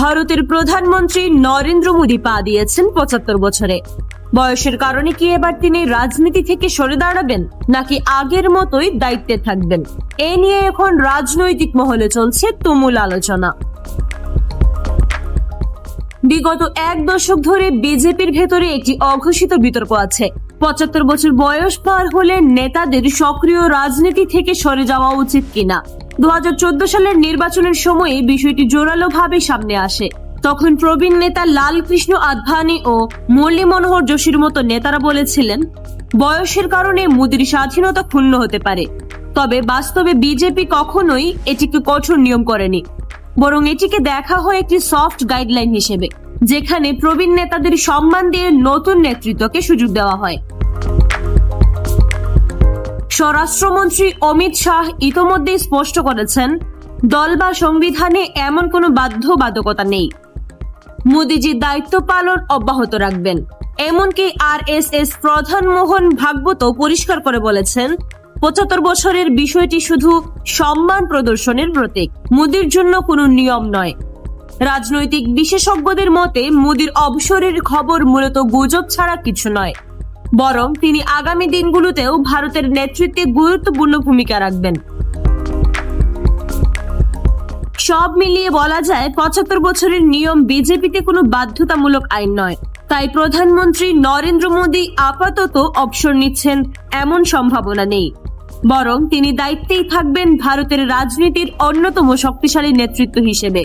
ভারতের প্রধানমন্ত্রী নরেন্দ্র মোদী পা দিয়েছেন পঁচাত্তর বছরে। বয়সের কারণে কি এবার তিনি রাজনীতি থেকে সরে দাঁড়াবেন, নাকি আগের মতোই দায়িত্বে থাকবেন? এ নিয়ে এখন রাজনৈতিক মহলে চলছে তুমুল আলোচনা। বিগত এক দশক ধরে বিজেপির ভেতরে একটি অঘোষিত বিতর্ক আছে। পঁচাত্তর বছর বয়স পার হলে নেতাদের সক্রিয় রাজনীতি থেকে সরে যাওয়া উচিত কিনা? দু হাজার চোদ্দ সালের নির্বাচনের সময়ে বিষয়টি জোরালোভাবে সামনে আসে। তখন প্রবীণ নেতা লালকৃষ্ণ আদভানি ও মুরলী মনোহর যোশীর মতো নেতারা বলেছিলেন, বয়সের কারণে মোদির স্বাধীনতা ক্ষুণ্ণ হতে পারে। তবে বাস্তবে বিজেপি কখনোই এটিকে কঠোর নিয়ম করেনি। বরং এটিকে দেখা হয় একটি সফট গাইডলাইন হিসেবে, যেখানে প্রবীণ নেতাদের সম্মান দিয়ে নতুন নেতৃত্বকে সুযোগ দেওয়া হয়। স্বরাষ্ট্রমন্ত্রী অমিত শাহ ইতোমধ্যেই স্পষ্ট করেছেন, দল বা সংবিধানে এমন কোনো বাধ্যবাধকতা নেই। মোদিজি দায়িত্ব পালন অব্যাহত রাখবেন। এমনকি আর এস এস প্রধান মোহন ভাগবত পরিষ্কার করে বলেছেন, পঁচাত্তর বছরের বিষয়টি শুধু সম্মান প্রদর্শনের প্রতীক, মোদির জন্য কোনো নিয়ম নয়। রাজনৈতিক বিশেষজ্ঞদের মতে, মোদির অবসরের খবর মূলত গুজব ছাড়া কিছু নয়। বরং তিনি আগামী দিনগুলোতেও ভারতের নেতৃত্বে গুরুত্বপূর্ণ ভূমিকা রাখবেন। সব মিলিয়ে বলা যায়, পঁচাত্তর বছরের নিয়ম বিজেপিতে কোনো বাধ্যতামূলক আইন নয়। তাই প্রধানমন্ত্রী নরেন্দ্র মোদী আপাতত অবসর নিচ্ছেন এমন সম্ভাবনা নেই। বরং তিনি দায়িত্বেই থাকবেন ভারতের রাজনীতির অন্যতম শক্তিশালী নেতৃত্ব হিসেবে।